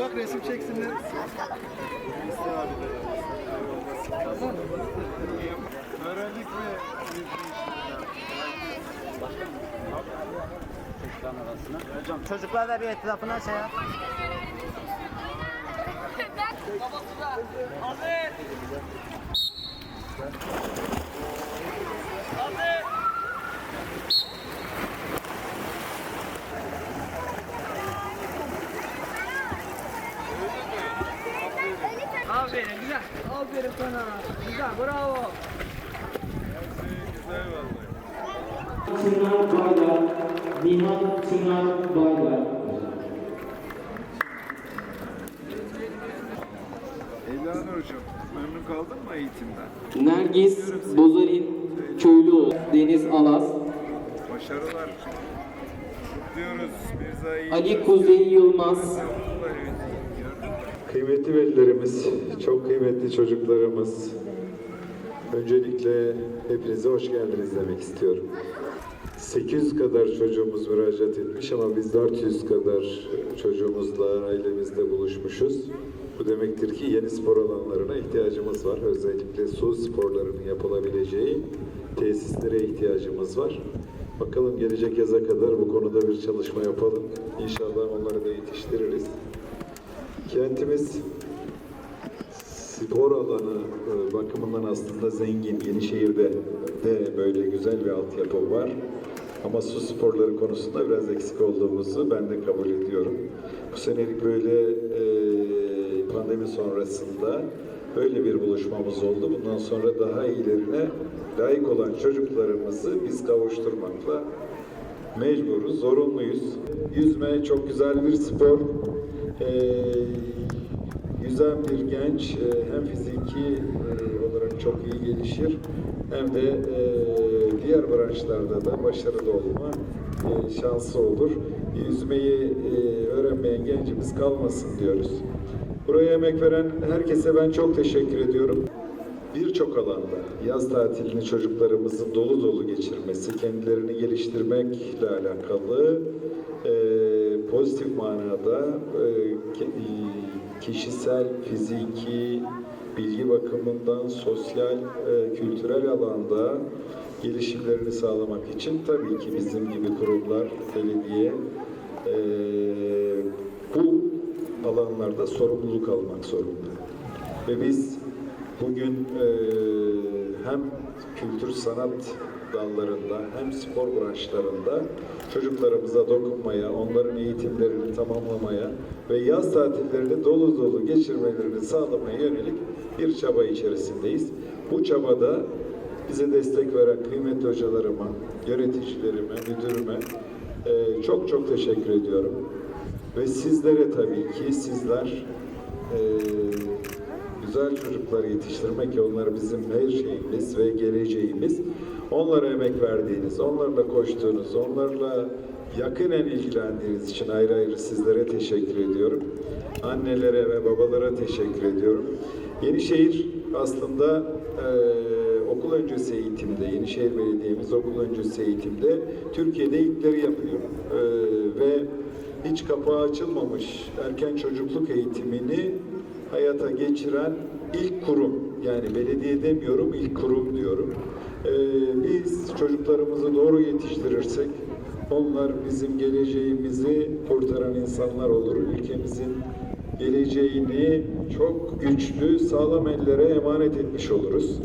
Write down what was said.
bak resim çeksinler. Öğrendik mi? Çocukların arasına. Hocam çocuklar da bir etrafına şey yap. Aferin güzel. Aferin sana. Güzel bravo. Güzel vallahi. Çınar Baylar, Nihan Çınar Baylar. Memnun kaldın mı eğitimden? Nergis Bozarin Köylüoğlu, Deniz Alas, Başarılar. Kutluyoruz. Ali Kuzey Yılmaz? Kıymetli velilerimiz, çok kıymetli çocuklarımız, öncelikle hepinize hoş geldiniz demek istiyorum. 800 kadar çocuğumuz müracaat etmiş ama biz 400 kadar çocuğumuzla ailemizle buluşmuşuz. Bu demektir ki yeni spor alanlarına ihtiyacımız var. Özellikle su sporlarının yapılabileceği tesislere ihtiyacımız var. Bakalım gelecek yaza kadar bu konuda bir çalışma yapalım. İnşallah onları da yetiştiririz. Kentimiz spor alanı e, bakımından aslında zengin. Yenişehir'de de böyle güzel bir altyapı var. Ama su sporları konusunda biraz eksik olduğumuzu ben de kabul ediyorum. Bu senelik böyle e, pandemi sonrasında böyle bir buluşmamız oldu. Bundan sonra daha iyilerine layık olan çocuklarımızı biz kavuşturmakla mecburuz, zorunluyuz. Yüzme çok güzel bir spor. Ee, yüzen bir genç e, hem fiziki e, olarak çok iyi gelişir hem de e, diğer branşlarda da başarılı olma e, şansı olur. Yüzmeyi e, öğrenmeyen gencimiz kalmasın diyoruz. Buraya emek veren herkese ben çok teşekkür ediyorum. Birçok alanda yaz tatilini çocuklarımızın dolu dolu geçirmesi, kendilerini geliştirmekle alakalı e, pozitif manada e, e, kişisel, fiziki, bilgi bakımından, sosyal, e, kültürel alanda gelişimlerini sağlamak için tabii ki bizim gibi kurumlar, belediye bu alanlarda sorumluluk almak zorunda. Ve biz bugün hem kültür sanat dallarında hem spor branşlarında çocuklarımıza dokunmaya, onların eğitimlerini tamamlamaya ve yaz tatillerini dolu dolu geçirmelerini sağlamaya yönelik bir çaba içerisindeyiz. Bu çabada bize destek veren kıymetli hocalarıma, yöneticilerime, müdürüme e, çok çok teşekkür ediyorum. Ve sizlere tabii ki sizler e, güzel çocuklar yetiştirmek ki onlar bizim her şeyimiz ve geleceğimiz. Onlara emek verdiğiniz, onlarla koştuğunuz, onlarla yakinen ilgilendiğiniz için ayrı ayrı sizlere teşekkür ediyorum. Annelere ve babalara teşekkür ediyorum. Yenişehir aslında eee, okul öncesi eğitimde, Yenişehir Belediye'miz okul öncesi eğitimde Türkiye'de ilkleri yapıyor. Eee, ve hiç kapağı açılmamış erken çocukluk eğitimini hayata geçiren ilk kurum. Yani belediye demiyorum, ilk kurum diyorum. Ee, biz çocuklarımızı doğru yetiştirirsek onlar bizim geleceğimizi kurtaran insanlar olur. Ülkemizin geleceğini çok güçlü, sağlam ellere emanet etmiş oluruz.